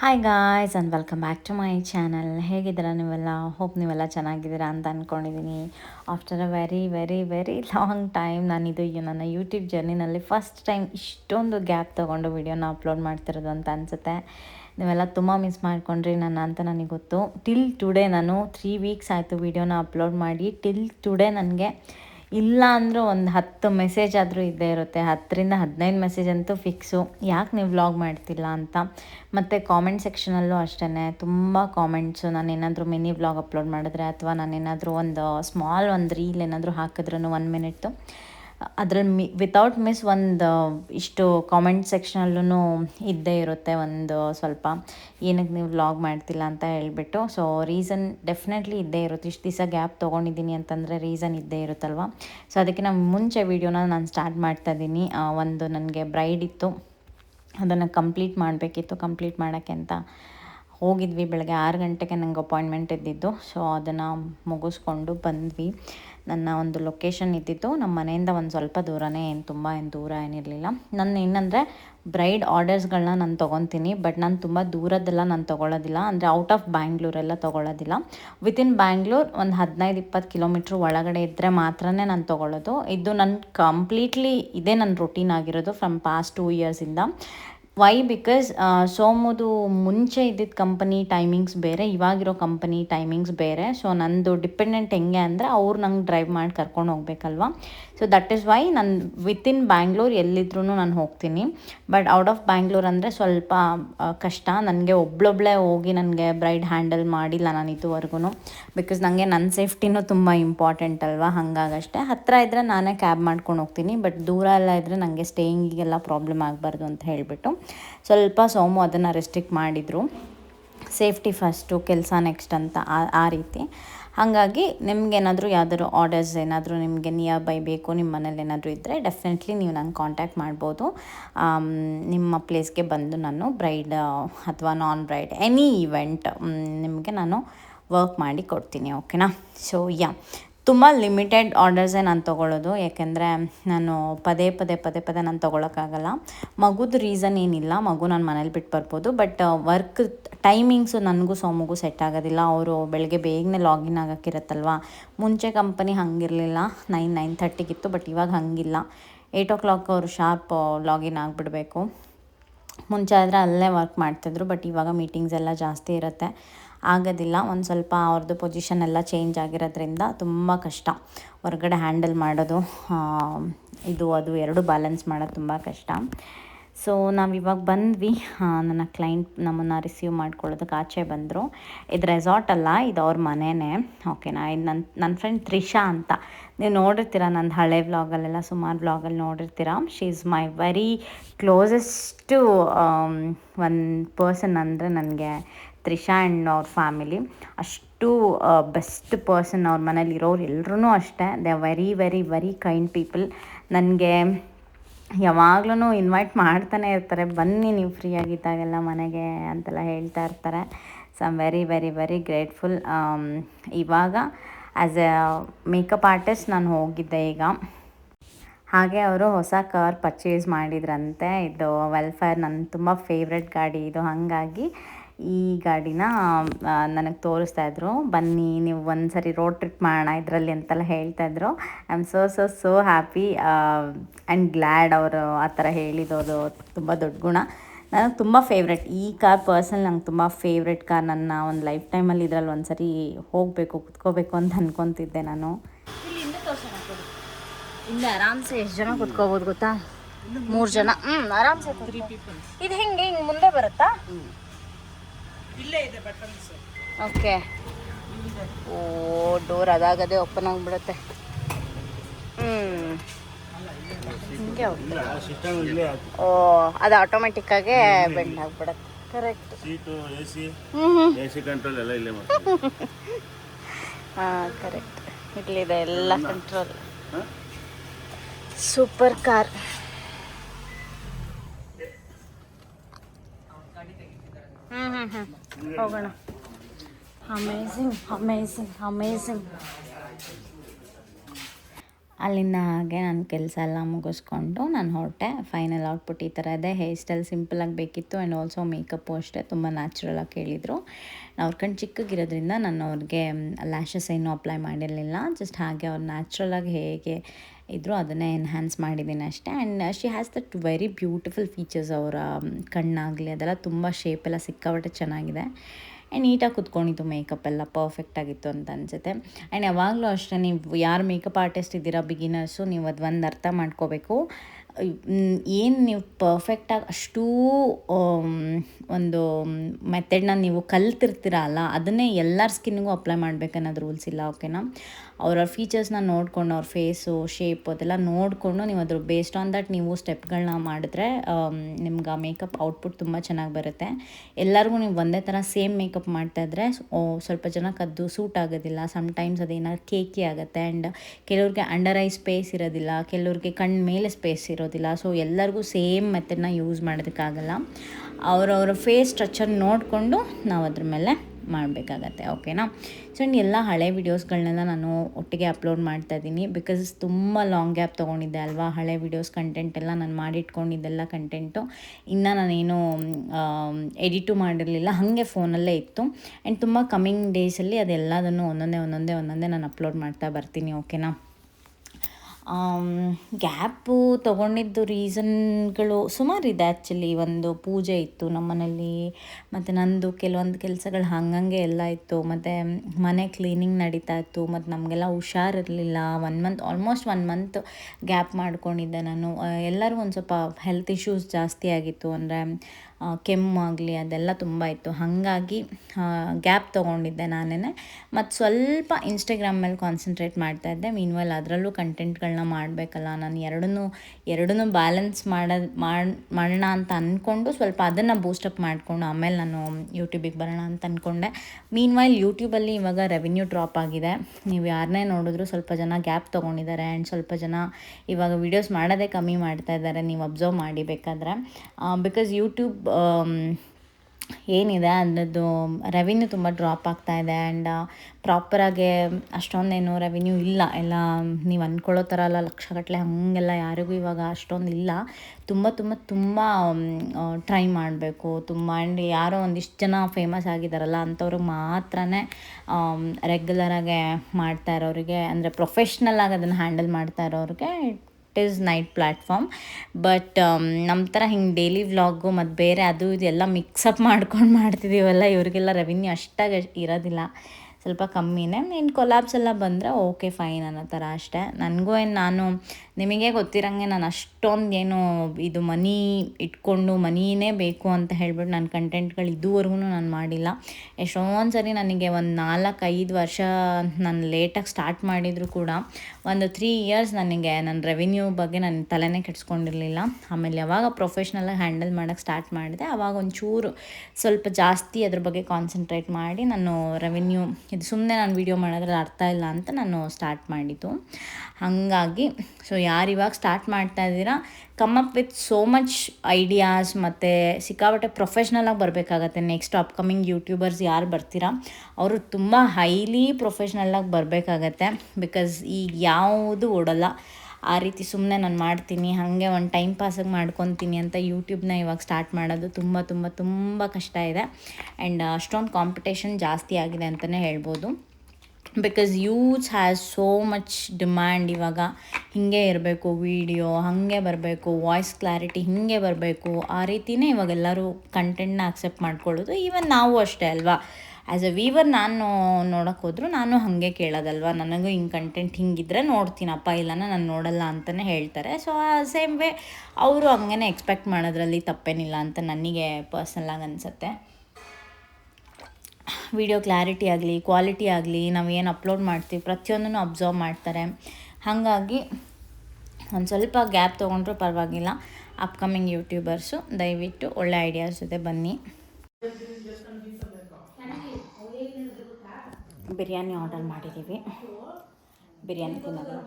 Hi guys and welcome back to my channel ಹೇಗಿದ್ದೀರಾ ನೀವೆಲ್ಲ? Hope ನೀವೆಲ್ಲ ಚೆನ್ನಾಗಿದ್ದೀರಾ ಅಂತ ಅಂದ್ಕೊಂಡಿದ್ದೀನಿ after a very very very long time ನಾನಿದು ನನ್ನ ಯೂಟ್ಯೂಬ್ ಜರ್ನಿನಲ್ಲಿ ಫಸ್ಟ್ ಟೈಮ್ ಇಷ್ಟೊಂದು ಗ್ಯಾಪ್ ತೊಗೊಂಡು ವೀಡಿಯೋನ ಅಪ್ಲೋಡ್ ಮಾಡ್ತಿರೋದು ಅಂತ ಅನಿಸುತ್ತೆ. ನೀವೆಲ್ಲ ತುಂಬ ಮಿಸ್ ಮಾಡ್ಕೊಂಡ್ರಿ ನನ್ನ ಅಂತ ನನಗೆ ಗೊತ್ತು. ಟಿಲ್ ಟುಡೇ ನಾನು ತ್ರೀ ವೀಕ್ಸ್ ಆಯಿತು ವೀಡಿಯೋನ ಅಪ್ಲೋಡ್ ಮಾಡಿ. ಟಿಲ್ ಟುಡೇ ನನಗೆ ಇಲ್ಲ ಅಂದರೂ ಒಂದು ಹತ್ತು ಮೆಸೇಜ್ ಆದರೂ ಇದ್ದೇ ಇರುತ್ತೆ. ಹತ್ತರಿಂದ ಹದಿನೈದು ಮೆಸೇಜ್ ಅಂತೂ ಫಿಕ್ಸು ಯಾಕೆ ನೀವು ವ್ಲಾಗ್ ಮಾಡ್ತಿಲ್ಲ ಅಂತ? ಮತ್ತು ಕಾಮೆಂಟ್ ಸೆಕ್ಷನಲ್ಲೂ ಅಷ್ಟೇ ತುಂಬ ಕಾಮೆಂಟ್ಸು ನಾನು ಏನಾದರೂ ಮಿನಿ ವ್ಲಾಗ್ ಅಪ್ಲೋಡ್ ಮಾಡಿದ್ರೆ ಅಥವಾ ನಾನೇನಾದರೂ ಒಂದು ಸ್ಮಾಲ್ ಒಂದು ರೀಲ್ ಏನಾದರೂ ಹಾಕಿದ್ರೂ ಒನ್ ಮಿನಿಟ್ದು ಅದ್ರಲ್ಲಿ ಮಿ ವಿತೌಟ್ ಮಿಸ್ ಒಂದು ಇಷ್ಟು ಕಾಮೆಂಟ್ ಸೆಕ್ಷನಲ್ಲೂ ಇದ್ದೇ ಇರುತ್ತೆ ಒಂದು ಸ್ವಲ್ಪ. ಏನಕ್ಕೆ ನೀವು ವ್ಲಾಗ್ ಮಾಡ್ತಿಲ್ಲ ಅಂತ ಹೇಳಿಬಿಟ್ಟು. ಸೊ ರೀಸನ್ ಡೆಫಿನೆಟ್ಲಿ ಇದ್ದೇ ಇರುತ್ತೆ. ಇಷ್ಟು ದಿವಸ ಗ್ಯಾಪ್ ತೊಗೊಂಡಿದ್ದೀನಿ ಅಂತಂದರೆ ರೀಸನ್ ಇದ್ದೇ ಇರುತ್ತಲ್ವ? ಸೊ ಅದಕ್ಕೆ ನಾನು ಮುಂಚೆ ವೀಡಿಯೋನ ನಾನು ಸ್ಟಾರ್ಟ್ ಮಾಡ್ತಾ ಇದ್ದೀನಿ. ಒಂದು ನನಗೆ ಬ್ರೈಡ್ ಇತ್ತು. ಅದನ್ನು ಕಂಪ್ಲೀಟ್ ಮಾಡಬೇಕಿತ್ತು. ಕಂಪ್ಲೀಟ್ ಮಾಡೋಕ್ಕೆ ಅಂತ ಹೋಗಿದ್ವಿ ಬೆಳಗ್ಗೆ ಆರು ಗಂಟೆಗೆ ನಂಗೆ ಅಪಾಯಿಂಟ್ಮೆಂಟ್ ಇದ್ದಿದ್ದು. ಸೊ ಅದನ್ನು ಮುಗಿಸ್ಕೊಂಡು ಬಂದ್ವಿ. ನನ್ನ ಒಂದು ಲೊಕೇಶನ್ ಇದ್ದಿತ್ತು ನಮ್ಮ ಮನೆಯಿಂದ ಒಂದು ಸ್ವಲ್ಪ ದೂರನೇ, ಏನು ತುಂಬ ಏನು ದೂರ ಏನಿರಲಿಲ್ಲ. ನನ್ನ ಏನಂದರೆ ಬ್ರೈಡ್ ಆರ್ಡರ್ಸ್ಗಳನ್ನ ನಾನು ತೊಗೊತೀನಿ ಬಟ್ ನಾನು ತುಂಬ ದೂರದ್ದೆಲ್ಲ ನಾನು ತೊಗೊಳ್ಳೋದಿಲ್ಲ ಅಂದರೆ ಔಟ್ ಆಫ್ ಬ್ಯಾಂಗ್ಳೂರೆಲ್ಲ ತೊಗೊಳ್ಳೋದಿಲ್ಲ ವಿತಿನ್ ಬ್ಯಾಂಗ್ಳೂರ್ ಒಂದು ಹದಿನೈದು ಇಪ್ಪತ್ತು ಕಿಲೋಮೀಟ್ರ್ ಒಳಗಡೆ ಇದ್ದರೆ ಮಾತ್ರನೇ ನಾನು ತೊಗೊಳ್ಳೋದು ಇದು ನನ್ನ ಕಂಪ್ಲೀಟ್ಲಿ ಇದೇ ನನ್ನ ರೊಟೀನ್ ಆಗಿರೋದು ಫ್ರಮ್ ಪಾಸ್ಟ್ ಟೂ ಇಯರ್ಸಿಂದ ವೈ ಬಿಕಾಸ್ ಸೋಮದು ಮುಂಚೆ ಇದ್ದಿದ್ದ ಕಂಪನಿ ಟೈಮಿಂಗ್ಸ್ ಬೇರೆ, ಇವಾಗಿರೋ ಕಂಪನಿ ಟೈಮಿಂಗ್ಸ್ ಬೇರೆ. ಸೊ ನಂದು ಡಿಪೆಂಡೆಂಟ್ ಹೆಂಗೆ ಅಂದರೆ ಅವ್ರು ನಂಗೆ ಡ್ರೈವ್ ಮಾಡಿ ಕರ್ಕೊಂಡು ಹೋಗ್ಬೇಕಲ್ವ? ಸೊ ದಟ್ ಈಸ್ ವೈ ನಾನು ವಿತಿನ್ ಬ್ಯಾಂಗ್ಳೂರ್ ಎಲ್ಲಿದ್ರೂ ನಾನು ಹೋಗ್ತೀನಿ. ಬಟ್ ಔಟ್ ಆಫ್ ಬ್ಯಾಂಗ್ಳೂರ್ ಅಂದರೆ ಸ್ವಲ್ಪ ಕಷ್ಟ. ನನಗೆ ಒಬ್ಳೊಬ್ಳೆ ಹೋಗಿ ನನಗೆ ಬ್ರೈಡ್ ಹ್ಯಾಂಡಲ್ ಮಾಡಿಲ್ಲ ನಾನು ಇದುವರೆಗೂ ಬಿಕಾಸ್ ನನಗೆ ನನ್ನ ಸೇಫ್ಟಿನೂ ತುಂಬ ಇಂಪಾರ್ಟೆಂಟ್ ಅಲ್ವಾ? ಹಾಗಾಗಷ್ಟೇ. ಹತ್ತಿರ ಇದ್ದರೆ ನಾನೇ ಕ್ಯಾಬ್ ಮಾಡ್ಕೊಂಡು ಹೋಗ್ತೀನಿ. ಬಟ್ ದೂರ ಎಲ್ಲ ಇದ್ದರೆ ನನಗೆ ಸ್ಟೇಯಿಂಗಿಗೆಲ್ಲ ಪ್ರಾಬ್ಲಮ್ ಆಗಬಾರ್ದು ಅಂತ ಹೇಳಿಬಿಟ್ಟು ಸ್ವಲ್ಪ ಸೋಮು ಅದನ್ನು ರೆಸ್ಟ್ರಿಕ್ಟ್ ಮಾಡಿದರು. ಸೇಫ್ಟಿ ಫಸ್ಟು ಕೆಲಸ ನೆಕ್ಸ್ಟ್ ಅಂತ ಆ ರೀತಿ. ಹಾಗಾಗಿ ನಿಮ್ಗೇನಾದರೂ ಯಾವ್ದಾದ್ರು ಆರ್ಡರ್ಸ್ ಏನಾದರೂ ನಿಮಗೆ ನಿಯರ್ ಬೈ ಬೇಕು ನಿಮ್ಮ ಮನೇಲಿ ಏನಾದರೂ ಇದ್ದರೆ ಡೆಫಿನೆಟ್ಲಿ ನೀವು ನಂಗೆ ಕಾಂಟ್ಯಾಕ್ಟ್ ಮಾಡ್ಬೋದು. ನಿಮ್ಮ ಪ್ಲೇಸ್ಗೆ ಬಂದು ನಾನು ಬ್ರೈಡ್ ಅಥವಾ ನಾನ್ ಬ್ರೈಡ್ ಎನಿ ಇವೆಂಟ್ ನಿಮಗೆ ನಾನು ವರ್ಕ್ ಮಾಡಿ ಕೊಡ್ತೀನಿ ಓಕೆನಾ ಸೊ ಯಾ ತುಂಬ ಲಿಮಿಟೆಡ್ ಆರ್ಡರ್ಸೇ ನಾನು ತೊಗೊಳ್ಳೋದು ಯಾಕೆಂದರೆ ನಾನು ಪದೇ ಪದೇ ಪದೇ ಪದೇ ನಾನು ತೊಗೊಳಕ್ಕಾಗಲ್ಲ. ಮಗುದ ರೀಸನ್ ಏನಿಲ್ಲ, ಮಗು ನಾನು ಮನೇಲಿ ಬಿಟ್ಟು ಬರ್ಬೋದು ಬಟ್ ವರ್ಕ್ ಟೈಮಿಂಗ್ಸು ನನಗೂ ಸೋಮಗೂ ಸೆಟ್ ಆಗೋದಿಲ್ಲ. ಅವರು ಬೆಳಗ್ಗೆ ಬೇಗನೆ ಲಾಗಿನ್ ಆಗೋಕ್ಕಿರತ್ತಲ್ವ? ಮುಂಚೆ ಕಂಪನಿ ಹಂಗಿರಲಿಲ್ಲ ನೈನ್ ನೈನ್ ಥರ್ಟಿಗಿತ್ತು ಬಟ್ ಇವಾಗ ಹಾಗಿಲ್ಲ. ಏಯ್ಟ್ ಓ ಕ್ಲಾಕ್ ಅವರು ಶಾರ್ಪ್ ಲಾಗಿನ್ ಆಗಿಬಿಡ್ಬೇಕು. ಮುಂಚೆ ಆದರೆ ಅಲ್ಲೇ ವರ್ಕ್ ಮಾಡ್ತಿದ್ರು ಬಟ್ ಇವಾಗ ಮೀಟಿಂಗ್ಸ್ ಎಲ್ಲ ಜಾಸ್ತಿ ಇರುತ್ತೆ. ಆಗೋದಿಲ್ಲ. ಒಂದು ಸ್ವಲ್ಪ ಅವ್ರದ್ದು ಪೊಸಿಷನ್ ಎಲ್ಲ ಚೇಂಜ್ ಆಗಿರೋದ್ರಿಂದ ತುಂಬ ಕಷ್ಟ. ಹೊರಗಡೆ ಹ್ಯಾಂಡಲ್ ಮಾಡೋದು ಇದು, ಅದು ಎರಡು ಬ್ಯಾಲೆನ್ಸ್ ಮಾಡೋದು ತುಂಬ ಕಷ್ಟ. ಸೊ ನಾವು ಇವಾಗ ಬಂದ್ವಿ. ನನ್ನ ಕ್ಲೈಂಟ್ ನಮ್ಮನ್ನು ರಿಸೀವ್ ಮಾಡ್ಕೊಳ್ಳೋದಕ್ಕೆ ಆಚೆ ಬಂದರು. ಇದು ರೆಸಾರ್ಟ್ ಅಲ್ಲ, ಇದು ಅವ್ರ ಮನೆಯೇ ಓಕೆನಾ ಇದು ನನ್ನ ನನ್ನ ಫ್ರೆಂಡ್ ತ್ರಿಷಾ ಅಂತ. ನೀವು ನೋಡಿರ್ತೀರ ನನ್ನ ಹಳೆ ವ್ಲಾಗಲ್ಲೆಲ್ಲ ಸುಮಾರು ವ್ಲಾಗಲ್ಲಿ ನೋಡಿರ್ತೀರ? She is my very closest ಒಂದು ಪರ್ಸನ್ ಅಂದರೆ ನನಗೆ ತ್ರಿಷಾ ಆ್ಯಂಡ್ ಅವ್ರ ಫ್ಯಾಮಿಲಿ ಅಷ್ಟು ಬೆಸ್ಟ್ ಪರ್ಸನ್ ಅವ್ರ ಮನೇಲಿ ಇರೋರು ಎಲ್ಲರೂ ಅಷ್ಟೇ. They very very very kind people ನನಗೆ ಯಾವಾಗ್ಲೂ ಇನ್ವೈಟ್ ಮಾಡ್ತಾನೆ ಇರ್ತಾರೆ. ಬನ್ನಿ ನೀವು ಫ್ರೀ ಆಗಿದ್ದಾಗೆಲ್ಲ ಮನೆಗೆ ಅಂತೆಲ್ಲ ಹೇಳ್ತಾ ಇರ್ತಾರೆ. So I'm very very very grateful ಇವಾಗ ಆ್ಯಸ್ ಎ ಮೇಕಪ್ ಆರ್ಟಿಸ್ಟ್ ನಾನು ಹೋಗಿದ್ದೆ ಈಗ. ಹಾಗೆ ಅವರು ಹೊಸ ಕಾರ್ ಪರ್ಚೇಸ್ ಮಾಡಿದ್ರಂತೆ. ಇದು ವೆಲ್ಫೇರ್ ನನ್ನ ತುಂಬ ಫೇವ್ರೆಟ್ ಗಾಡಿ. ಇದು ಹಾಗಾಗಿ ಈ ಗಾಡಿನ ನನಗೆ ತೋರಿಸ್ತಾ ಇದ್ರು. ಬನ್ನಿ ನೀವು ಒಂದು ಸರಿ ರೋಡ್ ಟ್ರಿಪ್ ಮಾಡೋಣ ಇದರಲ್ಲಿ ಅಂತೆಲ್ಲ ಹೇಳ್ತಾಯಿದ್ರು I am so so so happy and glad ಅವರು ಆ ಥರ ಹೇಳಿದವರು ತುಂಬ ದೊಡ್ಡ ಗುಣ. ನನಗೆ ತುಂಬ ಫೇವ್ರೆಟ್ ಈ ಕಾರ್ ಪರ್ಸನಲ್ ನಂಗೆ ತುಂಬ ಫೇವ್ರೆಟ್ ಕಾರ್ ನನ್ನ ಒಂದು ಲೈಫ್ ಟೈಮಲ್ಲಿ ಇದರಲ್ಲಿ ಒಂದು ಸರಿ ಹೋಗಬೇಕು ಕುತ್ಕೋಬೇಕು ಅಂತ ಅಂದ್ಕೊತಿದ್ದೆ ನಾನು. ಇಲ್ಲಿ ಆರಾಮ್ಸೆ ಎಷ್ಟು ಜನ ಕುತ್ಕೋಬೋದು ಗೊತ್ತಾ? ಮೂರು ಜನ. ಹ್ಞೂ ಆರಾಮ್ಸೆ ಇದು ಹೆಂಗೆ ಹಿಂಗೆ ಮುಂದೆ ಬರುತ್ತಾ? ಓಕೆ. ಓ ಡೋರ್ ಅದಾಗದೆ ಓಪನ್ ಆಗಿಬಿಡುತ್ತೆ. ಹ್ಞೂ. ಓ ಅದು ಆಟೋಮೆಟಿಕ್ ಆಗಿ ಬೆಂಡ್ ಆಗಿಬಿಡುತ್ತೆ. ಕರೆಕ್ಟ್ ಸೀಟು ಎ ಸಿ ಹ್ಞೂ ಹ್ಞೂ ಎ ಸಿ ಕಂಟ್ರೋಲ್ ಎಲ್ಲ ಇಲ್ಲೇ ಹಾಂ ಕರೆಕ್ಟ್ ಇಲ್ಲಿದೆ ಎಲ್ಲ ಕಂಟ್ರೋಲ್ ಸೂಪರ್ ಕಾರ್ ಹ್ಞೂ ಹ್ಞೂ ಹ್ಞೂ ಹೋಗೋಣ. ಅಮೇಝಿಂಗ್ ಅಮೇಝಿಂಗ್ ಅಮೇಝಿಂಗ್ ಅಲ್ಲಿಂದ ಹಾಗೆ ನನ್ನ ಕೆಲಸ ಎಲ್ಲ ಮುಗಿಸ್ಕೊಂಡು ನಾನು ಹೊರಟೆ. ಫೈನಲ್ ಔಟ್ಪುಟ್ ಈ ಥರ ಇದೆ. ಹೇರ್ ಸ್ಟೈಲ್ ಸಿಂಪಲಾಗಿ ಬೇಕಿತ್ತು ಆ್ಯಂಡ್ ಆಲ್ಸೋ ಮೇಕಪ್ಪು ಅಷ್ಟೇ ತುಂಬ ನ್ಯಾಚುರಲಾಗಿ ಕೇಳಿದರು. ಅವ್ರ ಕಣ್ಣು ಚಿಕ್ಕಗಿರೋದ್ರಿಂದ ನಾನು ಅವ್ರಿಗೆ ಲ್ಯಾಶಸ್ ಏನೂ ಅಪ್ಲೈ ಮಾಡಿರಲಿಲ್ಲ. ಜಸ್ಟ್ ಹಾಗೆ ಅವ್ರು ನ್ಯಾಚುರಲಾಗಿ ಹೇಗೆ ಇದ್ದರು ಅದನ್ನೇ ಎನ್ಹ್ಯಾನ್ಸ್ ಮಾಡಿದ್ದೀನಿ ಅಷ್ಟೇ. And she has that very beautiful features ಅವರ ಕಣ್ಣಾಗಲಿ ಅದೆಲ್ಲ ತುಂಬ ಶೇಪ್ ಎಲ್ಲ ಸಿಕ್ಕಾಪಟ್ಟೆ ಚೆನ್ನಾಗಿದೆ. ಆ್ಯಂಡ್ ನೀಟಾಗಿ ಕುತ್ಕೊಂಡಿತ್ತು ಮೇಕಪ್ ಎಲ್ಲ ಪರ್ಫೆಕ್ಟ್ ಆಗಿತ್ತು ಅಂತ ಅನಿಸುತ್ತೆ. ಆ್ಯಂಡ್ ಯಾವಾಗಲೂ ಅಷ್ಟೇ ನೀವು ಯಾರು ಮೇಕಪ್ ಆರ್ಟಿಸ್ಟ್ ಇದ್ದೀರಾ ಬಿಗಿನರ್ಸು ನೀವು ಅದು ಒಂದು ಅರ್ಥ ಮಾಡ್ಕೋಬೇಕು. ಏನು ನೀವು ಪರ್ಫೆಕ್ಟಾಗಿ ಅಷ್ಟೂ ಆಮ್, ಒಂದು ಮೆಥಡ್ನ ನೀವು ಕಲ್ತಿರ್ತೀರ ಅಲ್ಲ ಅದನ್ನೇ ಎಲ್ಲರ ಸ್ಕಿನ್ಗೂ ಅಪ್ಲೈ ಮಾಡಬೇಕನ್ನೋದು ರೂಲ್ಸ್ ಇಲ್ಲ ಓಕೆನಾ ಅವರ ಫೀಚರ್ಸ್ನ ನೋಡಿಕೊಂಡು ಅವ್ರ ಫೇಸು ಶೇಪ್ ಅದೆಲ್ಲ ನೋಡಿಕೊಂಡು ನೀವು ಅದ್ರ ಬೇಸ್ಡ್ ಆನ್ ದಟ್ ನೀವು ಸ್ಟೆಪ್ಗಳನ್ನ ಮಾಡಿದ್ರೆ ನಿಮ್ಗೆ ಆ ಮೇಕಪ್ ಔಟ್ಪುಟ್ ತುಂಬ ಚೆನ್ನಾಗಿ ಬರುತ್ತೆ. ಎಲ್ಲರಿಗೂ ನೀವು ಒಂದೇ ಥರ ಸೇಮ್ ಮೇಕಪ್ ಮಾಡ್ತಾ ಮಾಡ್ತಾಯಿದ್ರೆ ಸ್ವಲ್ಪ ಜನಕ್ಕೆ ಅದು ಸೂಟ್ ಆಗೋದಿಲ್ಲ. ಸಮ್ಟೈಮ್ಸ್ ಅದೇನಾದ್ರು ಕೇಕಿ ಆಗುತ್ತೆ ಆ್ಯಂಡ್ ಕೆಲವ್ರಿಗೆ ಅಂಡರ್ ಐ ಸ್ಪೇಸ್ ಇರೋದಿಲ್ಲ, ಕೆಲವ್ರಿಗೆ ಕಣ್ಣು ಮೇಲೆ ಸ್ಪೇಸ್ ಇರೋದಿಲ್ಲ. ಸೊ ಎಲ್ಲರಿಗೂ ಸೇಮ್ ಮೆಥಡ್ನ ಯೂಸ್ ಮಾಡೋದಕ್ಕಾಗಲ್ಲ. ಅವರವರ ಫೇಸ್ ಸ್ಟ್ರಕ್ಚರ್ ನೋಡಿಕೊಂಡು ನಾವು ಅದ್ರ ಮೇಲೆ ಮಾಡಬೇಕಾಗತ್ತೆ ಓಕೆನಾ ಸೊ ಇನ್ನು ಎಲ್ಲ ಹಳೆ ವೀಡಿಯೋಸ್ಗಳನ್ನೆಲ್ಲ ನಾನು ಒಟ್ಟಿಗೆ ಅಪ್ಲೋಡ್ ಮಾಡ್ತಾ ಇದ್ದೀನಿ ಬಿಕಾಸ್ ತುಂಬ ಲಾಂಗ್ ಗ್ಯಾಪ್ ತೊಗೊಂಡಿದ್ದೆ ಅಲ್ವಾ? ಹಳೆ ವೀಡಿಯೋಸ್ ಕಂಟೆಂಟ್ ಎಲ್ಲ ನಾನು ಮಾಡಿಟ್ಕೊಂಡಿದ್ದೆಲ್ಲ ಕಂಟೆಂಟು ಇನ್ನು ನಾನೇನು ಎಡಿಟು ಮಾಡಿರಲಿಲ್ಲ. ಹಾಗೆ ಫೋನಲ್ಲೇ ಇತ್ತು. ಆ್ಯಂಡ್ ತುಂಬ ಕಮ್ಮಿಂಗ್ ಡೇಸಲ್ಲಿ ಅದೆಲ್ಲದನ್ನು ಒಂದೊಂದೇ ಒಂದೊಂದೇ ಒಂದೊಂದೇ ನಾನು ಅಪ್ಲೋಡ್ ಮಾಡ್ತಾ ಬರ್ತೀನಿ ಓಕೆನಾ ಗ್ಯಾಪು ತೊಗೊಂಡಿದ್ದು ರೀಸನ್ಗಳು ಸುಮಾರಿದೆ ಆ್ಯಕ್ಚುಲಿ. ಒಂದು ಪೂಜೆ ಇತ್ತು ನಮ್ಮನೇಲಿ, ಮತ್ತು ನಂದು ಕೆಲವೊಂದು ಕೆಲಸಗಳು ಹಂಗಂಗೆ ಎಲ್ಲ ಇತ್ತು. ಮತ್ತು ಮನೆ ಕ್ಲೀನಿಂಗ್ ನಡೀತಾ ಇತ್ತು. ಮತ್ತು ನಮಗೆಲ್ಲ ಹುಷಾರಿರಲಿಲ್ಲ. One month almost one month gap ಮಾಡ್ಕೊಂಡಿದ್ದೆ ನಾನು. ಎಲ್ಲರಿಗೂ ಒಂದು ಸ್ವಲ್ಪ ಹೆಲ್ತ್ ಇಶ್ಯೂಸ್ ಜಾಸ್ತಿ ಆಗಿತ್ತು. ಅಂದರೆ ಕೆಮ್ಮು ಆಗಲಿ ಅದೆಲ್ಲ ತುಂಬ ಇತ್ತು. ಹಾಗಾಗಿ ಗ್ಯಾಪ್ ತೊಗೊಂಡಿದ್ದೆ ನಾನೇ ಮತ್ತು ಸ್ವಲ್ಪ ಇನ್ಸ್ಟಾಗ್ರಾಮ್ ಮೇಲೆ ಕಾನ್ಸಂಟ್ರೇಟ್ ಮಾಡ್ತಾ ಇದ್ದೆ. ಮೀನ್ವಲ್ ಅದರಲ್ಲೂ ಕಂಟೆಂಟ್ಗಳನ್ನ ಮಾಡಬೇಕಲ್ಲ. ನಾನು ಎರಡನ್ನೂ ಎರಡನ್ನೂ ಬ್ಯಾಲೆನ್ಸ್ ಮಾಡೋದು ಮಾಡೋಣ ಅಂತ ಅಂದ್ಕೊಂಡು ಸ್ವಲ್ಪ ಅದನ್ನು ಬೂಸ್ಟಪ್ ಮಾಡಿಕೊಂಡು, ಆಮೇಲೆ ನಾನು ಯೂಟ್ಯೂಬಿಗೆ ಬರೋಣ ಅಂತ ಅಂದ್ಕೊಂಡೆ ಮೀನ್ವೈಲ್ ಯೂಟ್ಯೂಬಲ್ಲಿ ಇವಾಗ ರೆವಿನ್ಯೂ ಡ್ರಾಪ್ ಆಗಿದೆ. ನೀವು ಯಾರನ್ನೇ ನೋಡಿದ್ರು ಸ್ವಲ್ಪ ಜನ ಗ್ಯಾಪ್ ತೊಗೊಂಡಿದ್ದಾರೆ ಆ್ಯಂಡ್ ಸ್ವಲ್ಪ ಜನ ಇವಾಗ ವೀಡಿಯೋಸ್ ಮಾಡೋದೇ ಕಮ್ಮಿ ಮಾಡ್ತಾ ಇದ್ದಾರೆ. ನೀವು ಅಬ್ಸರ್ವ್ ಮಾಡಿ ಬೇಕಾದ್ರೆ. ಬಿಕಾಸ್ ಯೂಟ್ಯೂಬ್ ಏನಿದೆ ಅದರದ್ದು ರೆವಿನ್ಯೂ ತುಂಬ ಡ್ರಾಪ್ ಆಗ್ತಾ ಇದೆ ಆ್ಯಂಡ್ ಪ್ರಾಪರಾಗಿ ಅಷ್ಟೊಂದೇನು ರೆವಿನ್ಯೂ ಇಲ್ಲ. ಎಲ್ಲ ನೀವು ಅಂದ್ಕೊಳ್ಳೋ ಥರ ಎಲ್ಲ ಲಕ್ಷಗಟ್ಟಲೆ ಹಾಗೆಲ್ಲ ಯಾರಿಗೂ ಇವಾಗ ಅಷ್ಟೊಂದು ಇಲ್ಲ. ತುಂಬ ತುಂಬ ತುಂಬ ಟ್ರೈ ಮಾಡಬೇಕು. ತುಂಬ ಆ್ಯಂಡ್ ಯಾರೋ ಒಂದಿಷ್ಟು ಜನ ಫೇಮಸ್ ಆಗಿದ್ದಾರಲ್ಲ ಅಂಥವ್ರಿಗೆ ಮಾತ್ರ ರೆಗ್ಯುಲರಾಗೆ ಮಾಡ್ತಾ ಇರೋರಿಗೆ, ಅಂದರೆ ಪ್ರೊಫೆಷ್ನಲ್ ಆಗಿ ಅದನ್ನು ಹ್ಯಾಂಡಲ್ ಮಾಡ್ತಾ ಇರೋರಿಗೆ it is night platform but ನಮ್ಮ ಥರ ಹಿಂಗೆ ಡೈಲಿ ವ್ಲಾಗು ಮತ್ತು ಬೇರೆ ಅದು ಇದೆಲ್ಲ ಮಿಕ್ಸಪ್ ಮಾಡ್ಕೊಂಡು ಮಾಡ್ತಿದ್ದೀವಲ್ಲ ಇವರಿಗೆಲ್ಲ ರೆವಿನ್ಯೂ ಅಷ್ಟಾಗಿ ಇರೋದಿಲ್ಲ. ಸ್ವಲ್ಪ ಕಮ್ಮಿನೇ. ಇನ್ನು ಕೊಲಾಬ್ಸ್ ಎಲ್ಲ ಬಂದರೆ ಓಕೆ ಫೈನ್ ಅನ್ನೋ ಥರ ಅಷ್ಟೇ. ನನಗೂ ಏನು ನಾನು ನಿಮಗೆ ಗೊತ್ತಿರಂಗೆ ನಾನು ಅಷ್ಟೊಂದು ಏನು ಇದು ಮನಿ ಇಟ್ಕೊಂಡು ಮನಿನೇ ಬೇಕು ಅಂತ ಹೇಳ್ಬಿಟ್ಟು ನನ್ನ ಕಂಟೆಂಟ್ಗಳು ಇದುವರೆಗೂ ನಾನು ಮಾಡಿಲ್ಲ. ಎಷ್ಟೊಂದು ಸರಿ ನನಗೆ ಒಂದು ನಾಲ್ಕು ಐದು ವರ್ಷ ನಾನು ಲೇಟಾಗಿ ಸ್ಟಾರ್ಟ್ ಮಾಡಿದರೂ ಕೂಡ ಒಂದು ತ್ರೀ ಇಯರ್ಸ್ ನನಗೆ ನನ್ನ ರೆವಿನ್ಯೂ ಬಗ್ಗೆ ನಾನು ತಲೆನೇ ಕೆಡಿಸ್ಕೊಂಡಿರಲಿಲ್ಲ. ಆಮೇಲೆ ಯಾವಾಗ ಪ್ರೊಫೆಷ್ನಲಾಗಿ ಹ್ಯಾಂಡಲ್ ಮಾಡೋಕ್ಕೆ ಸ್ಟಾರ್ಟ್ ಮಾಡಿದೆ ಆವಾಗ ಒಂಚೂರು ಸ್ವಲ್ಪ ಜಾಸ್ತಿ ಅದ್ರ ಬಗ್ಗೆ ಕಾನ್ಸಂಟ್ರೇಟ್ ಮಾಡಿ ನಾನು ರೆವಿನ್ಯೂ ಇದು ಸುಮ್ಮನೆ ನಾನು ವೀಡಿಯೋ ಮಾಡೋದ್ರಲ್ಲಿ ಅರ್ಥ ಇಲ್ಲ ಅಂತ ನಾನು ಸ್ಟಾರ್ಟ್ ಮಾಡಿದ್ದು. ಹಾಗಾಗಿ ಸೊ ಯಾರು ಇವಾಗ ಸ್ಟಾರ್ಟ್ ಮಾಡ್ತಾ ಇದ್ದೀರಾ come up with so much ideas ಮತ್ತು ಸಿಕ್ಕಾಪಟ್ಟೆ ಪ್ರೊಫೆಷ್ನಲಾಗಿ ಬರಬೇಕಾಗತ್ತೆ ನೆಕ್ಸ್ಟ್ ಅಪ್ಕಮಿಂಗ್ ಯೂಟ್ಯೂಬರ್ಸ್ ಯಾರು ಬರ್ತೀರಾ, ಅವರು ತುಂಬ ಹೈಲಿ ಪ್ರೊಫೆಷ್ನಲಾಗಿ ಬರಬೇಕಾಗತ್ತೆ ಬಿಕಾಸ್ ಈಗ ಯಾವುದು ಓಡಲ್ಲ. ಆ ರೀತಿ ಸುಮ್ಮನೆ ನಾನು ಮಾಡ್ತೀನಿ, ಹಾಗೆ ಒಂದು ಟೈಮ್ ಪಾಸಾಗಿ ಮಾಡ್ಕೊತೀನಿ ಅಂತ ಯೂಟ್ಯೂಬ್ನ ಇವಾಗ ಸ್ಟಾರ್ಟ್ ಮಾಡೋದು ತುಂಬ ತುಂಬ ತುಂಬ ಕಷ್ಟ ಇದೆ. ಆ್ಯಂಡ್ ಅಷ್ಟೊಂದು ಕಾಂಪಿಟೇಷನ್ ಜಾಸ್ತಿ ಆಗಿದೆ ಅಂತಲೇ ಹೇಳ್ಬೋದು. Because youths has so much demand ಇವಾಗ. ಹೀಗೆ ಇರಬೇಕು ವೀಡಿಯೋ ಹಾಗೆ ಬರಬೇಕು ವಾಯ್ಸ್ ಕ್ಲಾರಿಟಿ ಹೀಗೆ ಬರಬೇಕು. ಆ ರೀತಿಯೇ ಇವಾಗ ಎಲ್ಲರೂ ಕಂಟೆಂಟ್ನ ಅಕ್ಸೆಪ್ಟ್ ಮಾಡ್ಕೊಳ್ಳೋದು. ಈವನ್ ನಾವು ಅಷ್ಟೇ ಅಲ್ವಾ? ಆ್ಯಸ್ ಅ ವೀವರ್ ನಾನು ನೋಡೋಕೆ ಹೋದ್ರು ನಾನು ಹಾಗೆ ಕೇಳೋದಲ್ವ? ನನಗೂ ಹಿಂಗೆ ಕಂಟೆಂಟ್ ಹಿಂಗಿದ್ರೆ ನೋಡ್ತೀನಪ್ಪ ಇಲ್ಲನ ನಾನು ನೋಡಲ್ಲ ಅಂತಲೇ ಹೇಳ್ತಾರೆ. ಸೊ ಆ ಸೇಮ್ ವೇ ಅವರು ಹಂಗೆ ಎಕ್ಸ್ಪೆಕ್ಟ್ ಮಾಡೋದ್ರಲ್ಲಿ ತಪ್ಪೇನಿಲ್ಲ ಅಂತ ನನಗೆ ಪರ್ಸ್ನಲಾಗಿ ಅನಿಸುತ್ತೆ. ವಿಡಿಯೋ ಕ್ಲಾರಿಟಿ ಆಗಲಿ, ಕ್ವಾಲಿಟಿ ಆಗಲಿ ನಾವು ಏನು ಅಪ್ಲೋಡ್ ಮಾಡ್ತೀವಿ ಪ್ರತಿಯೊಂದನ್ನು ಅಬ್ಸರ್ವ್ ಮಾಡ್ತಾರೆ. ಹಾಗಾಗಿ ಒಂದು ಸ್ವಲ್ಪ ಗ್ಯಾಪ್ ತೊಗೊಂಡ್ರೂ ಪರವಾಗಿಲ್ಲ. ಅಪ್ಕಮಿಂಗ್ ಯೂಟ್ಯೂಬರ್ಸು ದಯವಿಟ್ಟು ಒಳ್ಳೆ ಐಡಿಯಾಸ್ ಜೊತೆ ಬನ್ನಿ. ಬಿರಿಯಾನಿ ಆರ್ಡರ್ ಮಾಡಿದ್ದೀವಿ ಬಿರಿಯಾನಿ ತಿನ್ನೋದು